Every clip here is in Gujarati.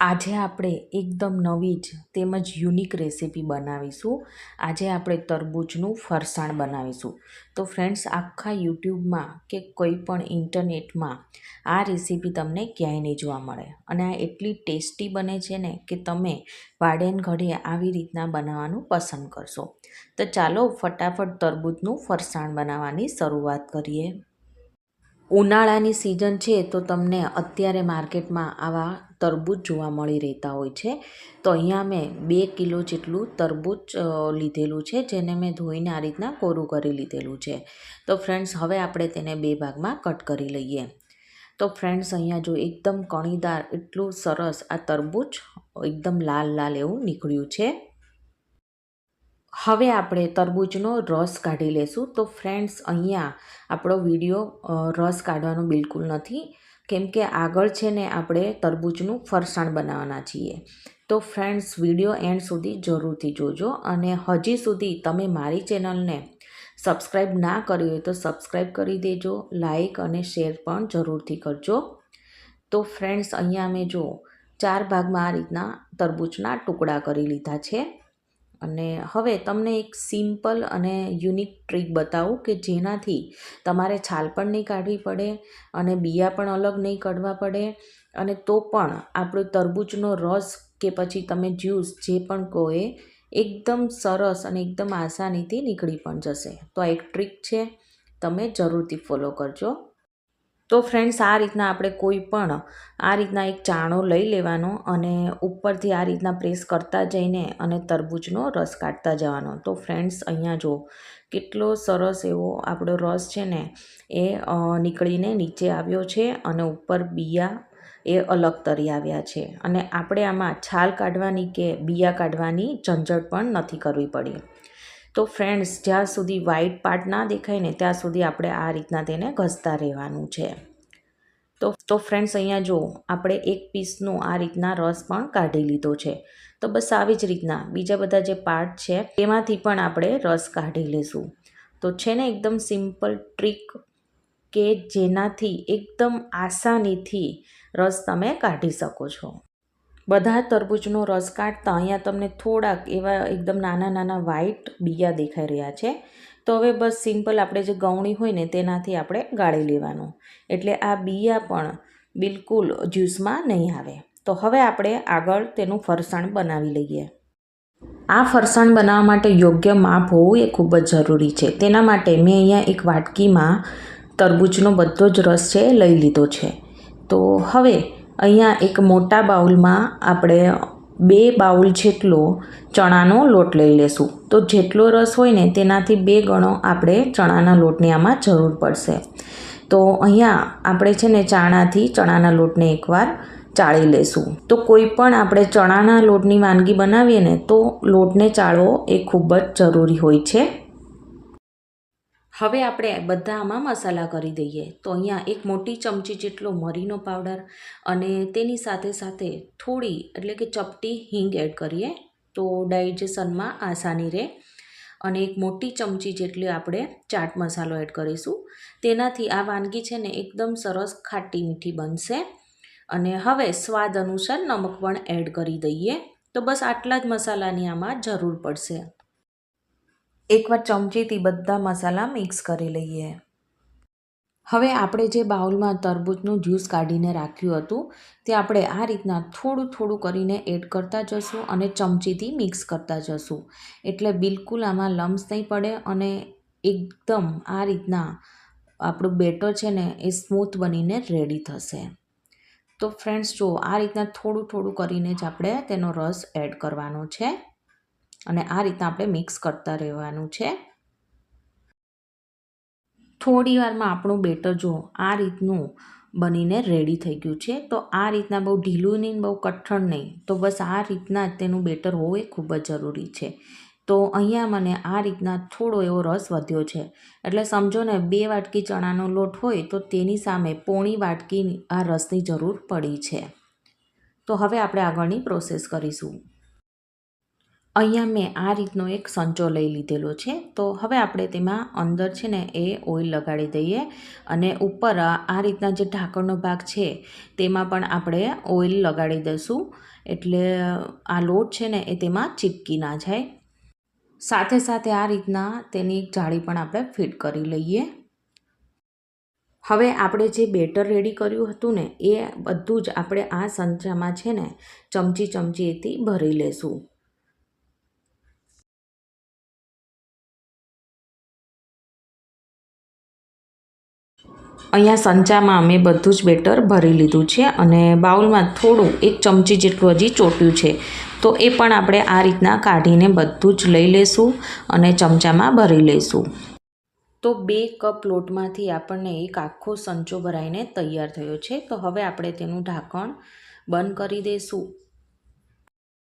આજે આપણે એકદમ નવી જ તેમજ યુનિક રેસીપી બનાવીશું. આજે આપણે તરબૂચનું ફરસાણ બનાવીશું. તો ફ્રેન્ડ્સ, આખા યુટ્યુબમાં કે કોઈ પણ ઇન્ટરનેટમાં આ રેસીપી તમને ક્યાંય નહીં જોવા મળે. અને આ એટલી ટેસ્ટી બને છે ને કે તમે વાડેન ઘડે આવી રીતના બનાવવાનું પસંદ કરશો. તો ચાલો ફટાફટ તરબૂચનું ફરસાણ બનાવવાની શરૂઆત કરીએ. ઉનાળાની સિઝન છે તો તમને અત્યારે માર્કેટમાં આવા તરબૂચ જોવા મળી રહેતા હોય છે. તો અહીંયા મેં બે કિલો જેટલું તરબૂચ લીધેલું છે, જેને મેં ધોઈને આ રીતના કોરું કરી લીધેલું છે. તો ફ્રેન્ડ્સ હવે આપણે તેને બે ભાગમાં કટ કરી લઈએ. તો ફ્રેન્ડ્સ અહીંયા જો એકદમ કણીદાર, એટલું સરસ આ તરબૂચ, એકદમ લાલ લાલ એવું નીકળ્યું છે. હવે આપણે તરબૂચનો રસ કાઢી લેશું. તો ફ્રેન્ડ્સ અહીંયા આપણો વીડિયો રસ કાઢવાનો બિલકુલ નથી. કેમ કે આગળ છે ને આપણે તરબૂચનું ફરસાણ બનાવવાના છીએ. તો ફ્રેન્ડ્સ વીડિયો એન્ડ સુધી જરૂરથી જોજો અને હજી સુધી તમે મારી ચેનલને સબસ્ક્રાઈબ ના કરી હોય તો સબસ્ક્રાઈબ કરી દેજો લાઈક અને શેર પણ જરૂરથી કરજો. તો ફ્રેન્ડ્સ અહીંયા અમે જો ચાર ભાગમાં આ રીતના તરબૂચના ટુકડા કરી લીધા છે. અને હવે તમને એક સિમ્પલ અને યુનિક ટ્રીક બતાવું કે જેનાથી તમારે છાલ પણ નહીં કાઢવી પડે અને બિયા પણ અલગ નહીં કાઢવા પડે. અને તો પણ આપણો તરબૂચનો રસ કે પછી તમે જ્યુસ જે પણ કહો એ એકદમ સરસ અને એકદમ આસાનીથી નીકળી પણ જશે. તો આ એક ટ્રીક છે, તમે જરૂરથી ફોલો કરજો. તો ફ્રેન્ડ્સ આ રીતના આપણે કોઈ પણ, આ રીતના એક ચાણો લઈ લેવાનો અને ઉપરથી આ રીતના પ્રેસ કરતા જઈને અને તરબૂચનો રસ કાઢતા જવાનો. તો ફ્રેન્ડ્સ અહીંયા જો કેટલો સરસ એવો આપણો રસ છે ને, એ નીકળીને નીચે આવ્યો છે અને ઉપર બિયા એ અલગ તરી આવ્યા છે. અને આપણે આમાં છાલ કાઢવાની કે બિયા કાઢવાની ઝંઝટ પણ નથી કરવી પડી. તો ફ્રેન્ડ્સ જ્યાં સુધી વ્હાઈટ પાર્ટ ના દેખાય ને, ત્યાં સુધી આપણે આ રીતના તેને ઘસતા રહેવાનું છે. તો તો ફ્રેન્ડ્સ અહીંયા જો, આપણે એક પીસનું આ રીતના રસ પણ કાઢી લીધો છે. તો બસ આવી જ રીતના, બીજા બધા જે પાર્ટ છે, તેમાંથી પણ આપણે રસ કાઢી લેશું. તો છે ને એકદમ સિમ્પલ ટ્રીક કે જેનાથી એકદમ આસાનીથી રસ તમે કાઢી શકો છો. બધા તરબૂચનો રસ કાઢતા અહીંયા તમને થોડાક એવા એકદમ નાના નાના વ્હાઈટ બીયા દેખાઈ રહ્યા છે. તો હવે બસ સિમ્પલ આપણે જે ગવણી હોય ને તેનાથી આપણે ગાળી લેવાનું. એટલે આ બીયા પણ બિલકુલ જ્યુસમાં નહીં આવે. તો હવે આપણે આગળ તેનું ફરસાણ બનાવી લઈએ. આ ફરસાણ બનાવવા માટે યોગ્ય માપ હોવું એ ખૂબ જ જરૂરી છે. તેના માટે મેં અહીંયા એક વાટકીમાં તરબૂચનો બધો જ રસ છે લઈ લીધો છે. તો હવે અહીંયા એક મોટા બાઉલમાં આપણે બે બાઉલ જેટલો ચણાનો લોટ લઈ લેશું. તો જેટલો રસ હોય ને તેનાથી બે ગણો આપણે ચણાના લોટની આમાં જરૂર પડશે. તો અહીંયા આપણે છે ને ચાણાથી ચણાના લોટને એકવાર ચાળી લેશું. તો કોઈ પણ આપણે ચણાના લોટની વાનગી બનાવીએ ને તો લોટને ચાળવો એ ખૂબ જ જરૂરી હોય છે. હવે આપણે બધા આમાં મસાલા કરી દઈએ. તો અહીંયા એક મોટી ચમચી જેટલો મરીનો પાવડર અને તેની સાથે સાથે થોડી, એટલે કે ચપટી હિંગ એડ કરીએ. તો ડાયજેશનમાં આસાની રહે. અને એક મોટી ચમચી જેટલી આપણે ચાટ મસાલો એડ કરીશું. તેનાથી આ વાનગી છે ને એકદમ સરસ ખાટી મીઠી બનશે. અને હવે સ્વાદ અનુસાર નમક પણ એડ કરી દઈએ. તો બસ આટલા જ મસાલાની આમાં જરૂર પડશે. એકવાર ચમચીથી બધા મસાલા મિક્સ કરી લઈએ. હવે આપણે જે બાઉલમાં તરબૂચનું જ્યુસ કાઢીને રાખ્યું હતું, તે આપણે આ રીતના થોડું થોડું કરીને એડ કરતા જશું અને ચમચીથી મિક્સ કરતા જશું. એટલે બિલકુલ આમાં લમ્સ નહીં પડે અને એકદમ આ રીતના આપણું બેટર છે ને, એ સ્મૂથ બનીને રેડી થશે. તો ફ્રેન્ડ્સ, જો આ રીતના થોડું થોડું કરીને જ આપણે તેનો રસ એડ કરવાનો છે. અને આ રીતના આપણે મિક્સ કરતા રહેવાનું છે. થોડી વારમાં આપણું બેટર જો આ રીતનું બનીને રેડી થઈ ગયું છે, તો આ રીતના બહુ ઢીલું નહીં, બહુ કઠણ નહીં. તો બસ આ રીતના તેનું બેટર હોવું એ ખૂબ જ જરૂરી છે. તો અહીંયા મને આ રીતના થોડો એવો રસ વધ્યો છે. એટલે સમજો ને, બે વાટકી ચણાનો લોટ હોય તો તેની સામે પોણી વાટકી આ રસની જરૂર પડી છે. તો હવે આપણે આગળની પ્રોસેસ કરીશું. અહીંયા મેં આ રીતનો એક સંચો લઈ લીધેલો છે. તો હવે આપણે તેમાં અંદર છે ને એ ઓઇલ લગાડી દઈએ અને ઉપર આ રીતના જે ઢાંકણનો ભાગ છે, તેમાં પણ આપણે ઓઇલ લગાડી દઈશું. એટલે આ લોટ છે ને એ તેમાં ચીપકી ના જાય. સાથે સાથે આ રીતના તેની એક જાળી પણ આપણે ફિટ કરી લઈએ. હવે આપણે જે બેટર રેડી કર્યું હતું ને, એ બધું જ આપણે આ સંચામાં છે ને, ચમચી ચમચીથી ભરી લેશું. અહીંયા સંચામાં અમે બધું જ બેટર ભરી લીધું છે અને બાઉલમાં થોડું, એક ચમચી જેટલું હજી ચોટ્યું છે. તો એ પણ આપણે આ રીતના કાઢીને બધું જ લઈ લેશું અને ચમચામાં ભરી લઈશું તો બે કપ લોટમાંથી આપણને એક આખો સંચો ભરાઈને તૈયાર થયો છે. તો હવે આપણે તેનું ઢાંકણ બંધ કરી દઈશું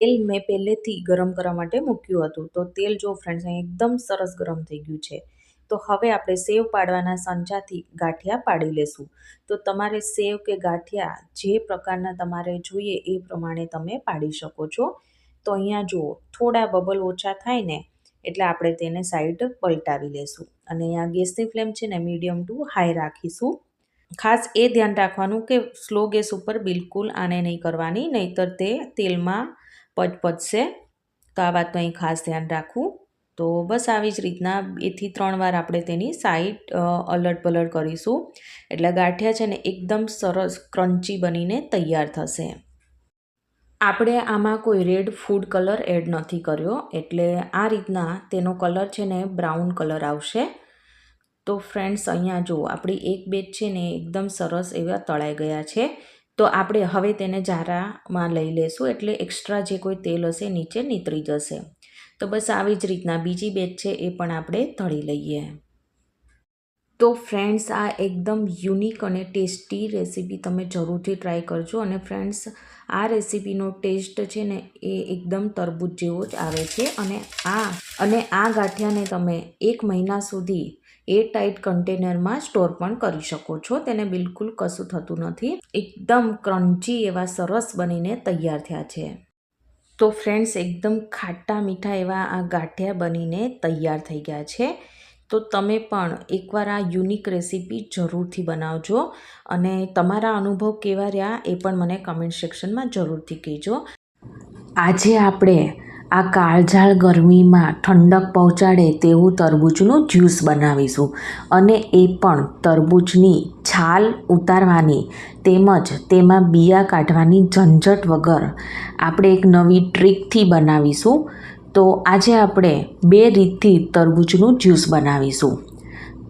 તેલ મેં પહેલેથી ગરમ કરવા માટે મૂક્યું હતું. તો તેલ જો ફ્રેન્ડ્સ એકદમ સરસ ગરમ થઈ ગયું છે. તો હવે આપણે સેવ પાડવાના સંચાથી ગાંઠિયા પાડી લેશું. તો તમારે સેવ કે ગાંઠિયા જે પ્રકારના તમારે જોઈએ એ પ્રમાણે તમે પાડી શકો છો. તો અહીંયા જુઓ, થોડા બબલ ઓછા થાય ને એટલે આપણે તેને સાઈડ પલટાવી લેશું. અને અહીંયા ગેસની ફ્લેમ છે ને મીડિયમ ટુ હાઈ રાખીશું. ખાસ એ ધ્યાન રાખવાનું કે સ્લો ગેસ ઉપર બિલકુલ આને નહીં કરવાની, નહીંતર તે તેલમાં પચપચશે. તો આ વાતનું અહીં ખાસ ધ્યાન રાખવું. તો બસ આવી જ રીતના બેથી ત્રણ વાર આપણે તેની સાઈડ અલટ પલટ કરીશું. એટલે ગાંઠિયા છે ને એકદમ સરસ ક્રન્ચી બનીને તૈયાર થશે. આપણે આમાં કોઈ રેડ ફૂડ કલર એડ નથી કર્યો, એટલે આ રીતના તેનો કલર છે ને બ્રાઉન કલર આવશે. તો ફ્રેન્ડ્સ અહીંયા જુઓ, આપણી એક બેચ છે ને એકદમ સરસ એવા તળાઈ ગયા છે. તો આપણે હવે તેને જારામાં લઈ લેશું, એટલે એક્સ્ટ્રા જે કોઈ તેલ હશે નીચે નીતરી જશે. તો બસ આવી જ રીતના બીજી બેચ છે એ પણ આપણે તળી લઈએ. તો ફ્રેન્ડ્સ, આ એકદમ યુનિક અને ટેસ્ટી રેસીપી તમે જરૂરથી ટ્રાય કરજો અને ફ્રેન્ડ્સ, આ રેસીપીનો ટેસ્ટ છે ને એ એકદમ તરબૂચ જેવો જ આવે છે અને આ અને આ ગાંઠિયાને તમે એક મહિના સુધી એ ટાઈટ કન્ટેનરમાં સ્ટોર પણ કરી શકો છો. તેને બિલકુલ કશું થતું નથી. એકદમ ક્રન્ચી એવા સરસ બનીને તૈયાર થયા છે. તો ફ્રેન્ડ્સ એકદમ ખાટા મીઠા એવા આ ગાંઠિયા બનીને તૈયાર થઈ ગયા છે. તો તમે પણ એકવાર આ યુનિક રેસીપી જરૂરથી બનાવજો અને તમારા અનુભવ કેવા રહ્યા એ પણ મને કમેન્ટ સેક્શનમાં જરૂરથી કહેજો. આજે આપણે આ કાળઝાળ ગરમીમાં ઠંડક પહોંચાડે તેવું તરબૂચનું જ્યુસ બનાવીશું. અને એ પણ તરબૂચની છાલ ઉતારવાની તેમજ તેમાં બિયા કાઢવાની ઝંઝટ વગર. આપણે એક નવી ટ્રીકથી બનાવીશું. તો આજે આપણે બે રીતથી તરબૂચનું જ્યુસ બનાવીશું.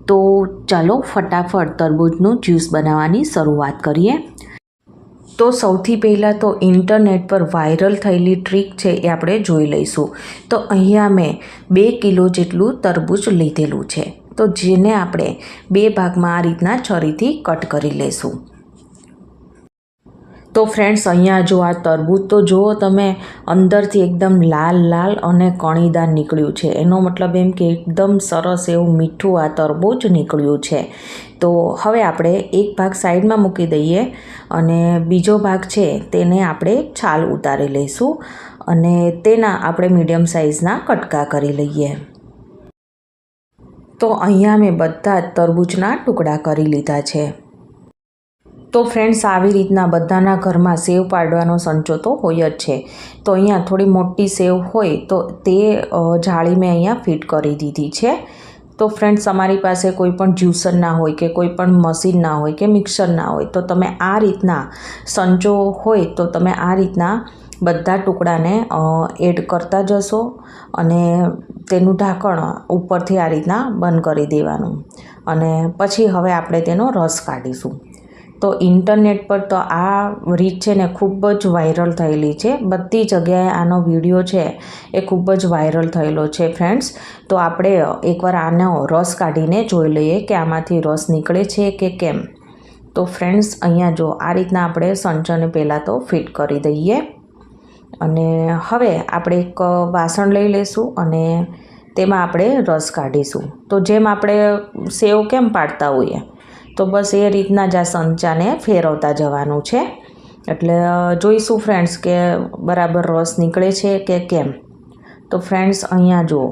તો ચાલો ફટાફટ તરબૂચનું જ્યુસ બનાવવાની શરૂઆત કરીએ. તો સૌથી પહેલાં તો ઇન્ટરનેટ પર વાયરલ થયેલી ટ્રીક છે એ આપણે જોઈ લઈશું. તો અહીંયા મેં બે કિલો જેટલું તરબૂચ લીધેલું છે. તો જેને આપણે બે ભાગમાં આ રીતના છરીથી કટ કરી લઈશું. તો ફ્રેન્ડ્સ અહીંયા જો આ તરબૂચ, તો જુઓ તમે, અંદરથી એકદમ લાલ લાલ અને કણીદાર નીકળ્યું છે. એનો મતલબ એમ કે એકદમ સરસ એવું મીઠું આ તરબૂચ નીકળ્યું છે. તો હવે આપણે એક ભાગ સાઈડમાં મૂકી દઈએ અને બીજો ભાગ છે તેને આપણે છાલ ઉતારી લઈશું અને તેના આપણે મીડિયમ સાઇઝના કટકા કરી લઈએ. તો અહીંયા મેં બધા જ તરબૂચના ટુકડા કરી લીધા છે. તો ફ્રેન્ડ્સ આવી રીતના બધાના ઘરમાં સેવ પાડવાનો સંચો તો હોય જ છે. તો અહીંયા થોડી મોટી સેવ હોય તો તે જાળી મેં અહીંયા ફિટ કરી દીધી છે. તો ફ્રેન્ડ્સ તમારી પાસે કોઈ પણ જ્યુસર ના હોય કે કોઈ પણ મશીન ના હોય કે મિક્સર ના હોય તો તમે આ રીતના સંચો હોય તો તમે આ રીતના બધા ટુકડાને એડ કરતા જશો અને તેનું ઢાંકણ ઉપરથી આ રીતના બંધ કરી દેવાનું. અને પછી હવે આપણે તેનો રસ કાઢીશું. તો ઇન્ટરનેટ પર તો આ રીત છે ને ખૂબ જ વાયરલ થયેલી છે. બધી જગ્યાએ આનો વીડિયો છે એ ખૂબ જ વાયરલ થયેલો છે ફ્રેન્ડ્સ. તો આપણે એકવાર આનો રસ કાઢીને જોઈ લઈએ કે આમાંથી રસ નીકળે છે કે કેમ. તો ફ્રેન્ડ્સ, અહીંયા જો આ રીતના આપણે સંચને પહેલાં તો ફિટ કરી દઈએ. અને હવે આપણે એક વાસણ લઈ લઈશું અને તેમાં આપણે રસ કાઢીશું. તો જેમ આપણે સેવ કેમ પાડતા હોઈએ તો બસ એ રીતના જ આ સંચાને ફેરવતા જવાનું છે. એટલે જોઈશું ફ્રેન્ડ્સ કે બરાબર રસ નીકળે છે કે કેમ. તો ફ્રેન્ડ્સ અહીંયા જુઓ.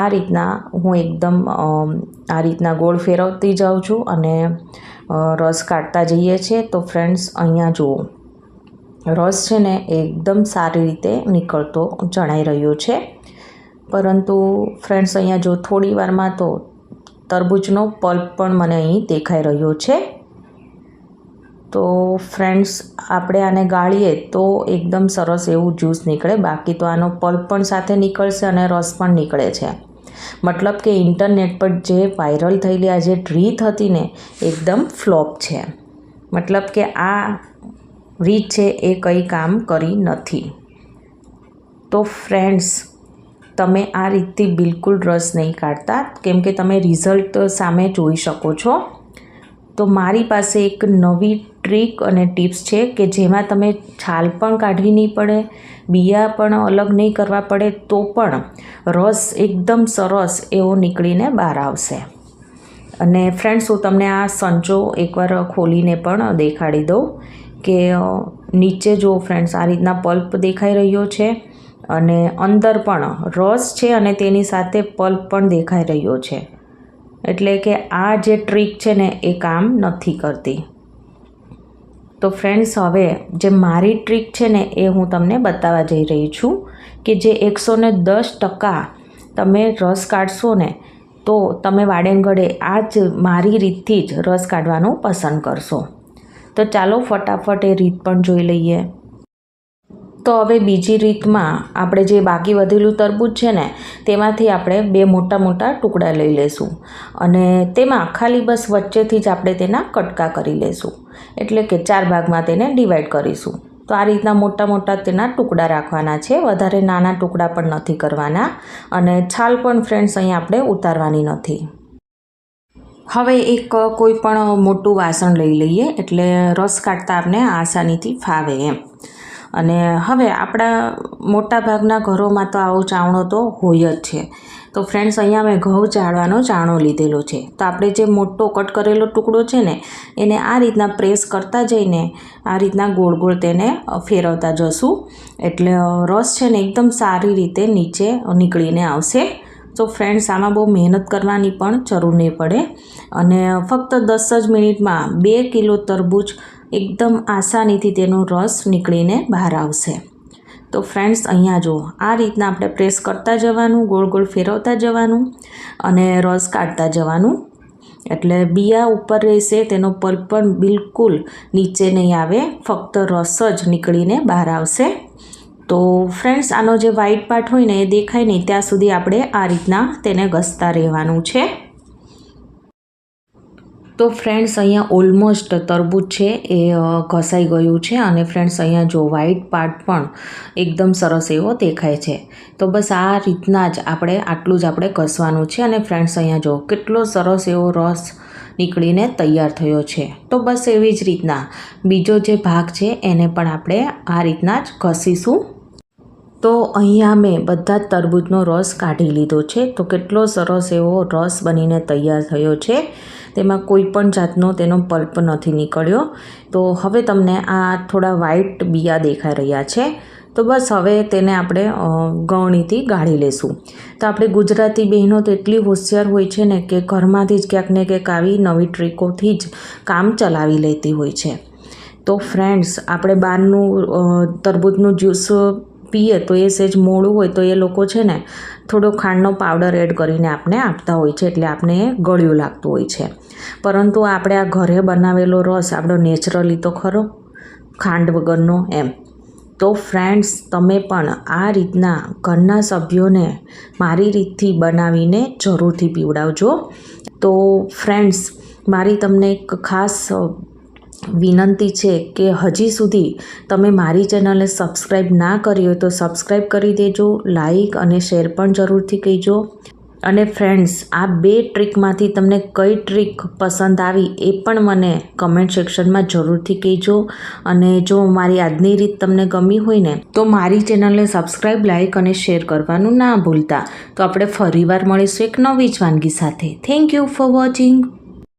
આ રીતના હું એકદમ આ રીતના ગોળ ફેરવતી જાઉં છું અને રસ કાઢતા જઈએ છીએ તો ફ્રેન્ડ્સ અહીંયા જુઓ. રસ છે ને એકદમ સારી રીતે નીકળતો જણાઈ રહ્યો છે. પરંતુ ફ્રેન્ડ્સ અહીંયા જો થોડી વારમાં તો તરબૂચનો પલ્પ પણ મને અહીં દેખાઈ રહ્યો છે. તો ફ્રેન્ડ્સ, આપણે આને ગાળીએ તો એકદમ સરસ એવું જ્યુસ નીકળે. બાકી તો આનો પલ્પ પણ સાથે નીકળશે અને રસ પણ નીકળે છે. મતલબ કે ઇન્ટરનેટ પર જે વાયરલ થયેલી આ જે રીત હતી ને, એકદમ ફ્લોપ છે. મતલબ કે આ રીત છે એ કંઈ કામ કરી નથી. તો ફ્રેન્ડ્સ તમે આ રીતથી બિલકુલ રસ નહીં કાઢતા. કેમ કે તમે રિઝલ્ટ સામે જોઈ શકો છો. તો મારી પાસે એક નવી ટ્રીક અને ટિપ્સ છે કે જેમાં તમે છાલ પણ કાઢવી નહીં પડે, બિયા પણ અલગ નહીં કરવા પડે, તો પણ રસ એકદમ સરસ એવો નીકળીને બહાર આવશે. અને ફ્રેન્ડ્સ હું તમને આ સંચો એકવાર ખોલીને પણ દેખાડી દઉં કે નીચે જો ફ્રેન્ડ્સ આ રીતના પલ્પ દેખાઈ રહ્યો છે. અને અંદર પણ રસ છે અને તેની સાથે પલ્પ પણ દેખાઈ રહ્યો છે. એટલે કે આ જે ટ્રીક છે ને, એ કામ નથી કરતી. તો ફ્રેન્ડ્સ હવે જે મારી ટ્રીક છે ને, એ હું તમને બતાવવા જઈ રહી છું કે જે એકસો ને દસ ટકા તમે રસ કાઢશો ને, તો તમે વાડેંગડે આ જ મારી રીતથી જ રસ કાઢવાનું પસંદ કરશો. તો ચાલો ફટાફટ એ રીત પણ જોઈ લઈએ. તો હવે બીજી રીતમાં આપણે જે બાકી વધેલું તરબૂચ છે ને, તેમાંથી આપણે બે મોટા મોટા ટુકડા લઈ લઈશું અને તેમાં ખાલી બસ વચ્ચેથી જ આપણે તેના કટકા કરી લઈશું એટલે કે ચાર ભાગમાં તેને ડિવાઈડ કરીશું. તો આ રીતના મોટા મોટા તેના ટુકડા રાખવાના છે. વધારે નાના ટુકડા પણ નથી કરવાના. અને છાલ પણ ફ્રેન્ડ્સ અહીં આપણે ઉતારવાની નથી. હવે એક કોઈ પણ મોટું વાસણ લઈ લઈએ એટલે રસ કાઢતા આપણે આસાનીથી ફાવે એમ. અને હવે આપણા મોટા ભાગના ઘરોમાં તો આવો ચાવણો તો હોય જ છે. તો ફ્રેન્ડ્સ અહીંયા મેં ઘઉં ચાળવાનો ચાણો લીધેલો છે. તો આપણે જે મોટો કટ કરેલો ટુકડો છે ને, એને આ રીતના પ્રેસ કરતા જઈને આ રીતના ગોળ ગોળ તેને ફેરવતા જશું. એટલે રસ છે ને એકદમ સારી રીતે નીચે નીકળીને આવશે. તો ફ્રેન્ડ્સ આમાં બહુ મહેનત કરવાની પણ જરૂર નહીં પડે. અને ફક્ત દસ જ મિનિટમાં બે કિલો તરબૂચ એકદમ આસાનીથી તેનો રસ નીકળીને બહાર આવશે. તો ફ્રેન્ડ્સ અહીંયા જુઓ. આ રીતના આપણે પ્રેસ કરતા જવાનું, ગોળ ગોળ ફેરવતા જવાનું અને રસ કાઢતા જવાનું. એટલે બિયા ઉપર રહેશે, તેનો પલ્પ પણ બિલકુલ નીચે નહીં આવે, ફક્ત રસ જ નીકળીને બહાર આવશે. તો ફ્રેન્ડ્સ આનો જે વ્હાઈટ પાર્ટ હોય ને એ દેખાય નહીં, ત્યાં સુધી આપણે આ રીતના તેને ઘસતા રહેવાનું છે. તો ફ્રેન્ડ્સ અહીંયા ઓલમોસ્ટ તરબૂચ છે, એ ઘસાઈ ગયું છે અને ફ્રેન્ડ્સ અહીંયા જો વ્હાઈટ પાર્ટ પણ એકદમ સરસ એવો દેખાય છે. તો બસ આ રીતના જ આપણે, આટલું જ આપણે ઘસવાનું છે અને ફ્રેન્ડ્સ અહીંયા જો કેટલો સરસ એવો રસ નીકળીને તૈયાર થયો છે. તો બસ એવી જ રીતના. બીજો જે ભાગ છે એને પણ આપણે આ રીતના જ ઘસીશું. તો અહીંયા મેં બધા જ તરબૂચનો રસ કાઢી લીધો છે. તો કેટલો સરસ એવો રસ બનીને તૈયાર થયો છે. તેમાં કોઈ પણ જાતનો તેનો પલ્પ નથી નીકળ્યો. તો હવે તમને આ થોડા વ્હાઈટ બિયા દેખાઈ રહ્યા છે. તો બસ હવે તેને આપણે ગળણીથી ગાળી લેશું. તો આપણે ગુજરાતી બહેનો તો એટલી હોશિયાર હોય છે ને કે ઘરમાંથી જ ક્યાંક ને ક્યાંક આવી નવી ટ્રીકોથી જ કામ ચલાવી લેતી હોય છે. તો ફ્રેન્ડ્સ આપણે બહારનું તરબૂચનું જ્યુસ પીએ તો એ સહેજ મોડું હોય તો એ લોકો છે ને થોડો ખાંડનો પાવડર એડ કરીને આપણે આપતા હોય છે એટલે આપણે ગળ્યું લાગતું હોય છે. પરંતુ આપણે આ ઘરે બનાવેલો રસ આપણો નેચરલી તો ખરો, ખાંડ વગરનો એમ. તો ફ્રેન્ડ્સ, તમે પણ આ રીતના ઘરના સભ્યોને મારી રીતથી બનાવીને જરૂરથી પીવડાવજો. તો ફ્રેન્ડ્સ, મારી તમને એક ખાસ વિનંતી છે કે હજી સુધી તમે મારી ચેનલને સબસ્ક્રાઈબ ના કરી હોય તો સબસ્ક્રાઈબ કરી દેજો લાઈક અને શેર પણ જરૂરથી કહીજો. અને ફ્રેન્ડ્સ, આ બે ટ્રીકમાંથી તમને કઈ ટ્રીક પસંદ આવી એ પણ મને કમેન્ટ સેક્શનમાં જરૂરથી કહેજો. અને જો મારી આજની રીત તમને ગમી હોય ને, તો મારી ચેનલને સબસ્ક્રાઈબ લાઈક અને શેર કરવાનું ના ભૂલતા. તો આપણે ફરીવાર મળીશું એક નવી જ વાનગી સાથે. Thank you for watching.